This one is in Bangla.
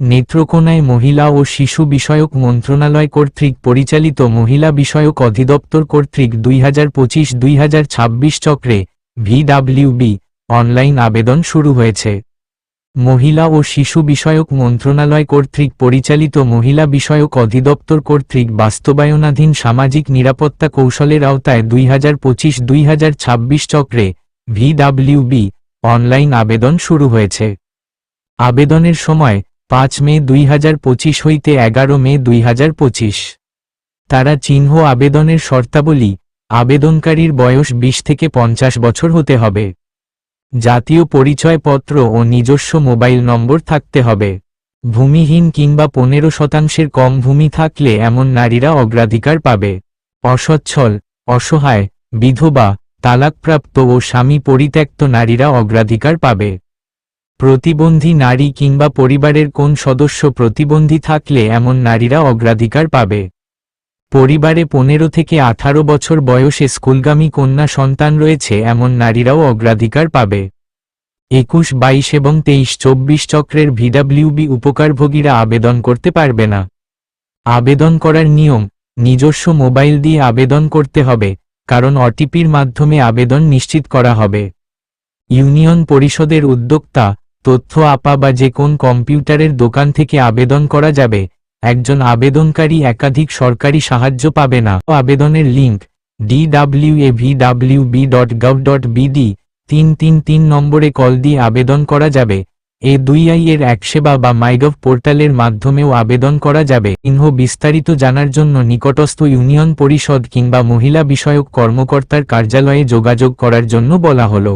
নেত্রকোনায় মহিলা ও শিশু বিষয়ক মন্ত্রণালয় কর্তৃক পরিচালিত মহিলা বিষয়ক অধিদপ্তর কর্তৃক দুই হাজার পঁচিশ দুই হাজার ছাব্বিশ চক্রে ভিডাব্লিউবি অনলাইন আবেদন শুরু হয়েছে। মহিলা ও শিশু বিষয়ক মন্ত্রণালয় কর্তৃক পরিচালিত মহিলা বিষয়ক অধিদপ্তর কর্তৃক বাস্তবায়নাধীন সামাজিক নিরাপত্তা কৌশলের আওতায় দুই হাজার পঁচিশ দুই হাজার ছাব্বিশ চক্রে ভিডাব্লিউবি অনলাইন আবেদন শুরু হয়েছে। আবেদনের সময় পাঁচ মে দুই হাজার পঁচিশ হইতে এগারো মে দুই হাজার পঁচিশ। তারা চিহ্ন আবেদনের শর্তাবলী, আবেদনকারীর বয়স বিশ থেকে পঞ্চাশ বছর হতে হবে। জাতীয় পরিচয়পত্র ও নিজস্ব মোবাইল নম্বর থাকতে হবে। ভূমিহীন কিংবা পনেরো শতাংশের কম ভূমি থাকলে এমন নারীরা অগ্রাধিকার পাবে। অসচ্ছল, অসহায়, বিধবা, তালাকপ্রাপ্ত ও স্বামী পরিত্যক্ত নারীরা অগ্রাধিকার পাবে। প্রতিবন্ধী নারী কিংবা পরিবারের কোন সদস্য প্রতিবন্ধী থাকলে এমন নারীরা অগ্রাধিকার পাবে? পরিবারে পনেরো থেকে আঠারো বছর বয়সে স্কুলগামী কন্যা সন্তান রয়েছে, এমন নারীরাও অগ্রাধিকার পাবে। একুশ, বাইশ এবং তেইশ, চব্বিশ চক্রের ভিডাব্লিউবি উপকারভোগীরা আবেদন করতে পারবে না। আবেদন করার নিয়ম, নিজস্ব মোবাইল দিয়ে আবেদন করতে হবে, কারণ অটিপির মাধ্যমে আবেদন নিশ্চিত করা হবে। ইউনিয়ন পরিষদের উদ্যোক্তা তথ্য আপা বা যে কোন কম্পিউটারের দোকান থেকে আবেদন করা যাবে, একজন আবেদনকারী একাধিক সরকারি সাহায্য পাবে না। আবেদনের লিঙ্ক বিডি তিন তিন তিন নম্বরে কল দিয়ে আবেদন করা যাবে। এ দুই আই এর এক সেবা বা মাইগভ পোর্টালের মাধ্যমেও আবেদন করা যাবে। ইনহ বিস্তারিত জানার জন্য নিকটস্থ ইউনিয়ন পরিষদ কিংবা মহিলা বিষয়ক কর্মকর্তার কার্যালয়ে যোগাযোগ করার জন্য বলা হলো।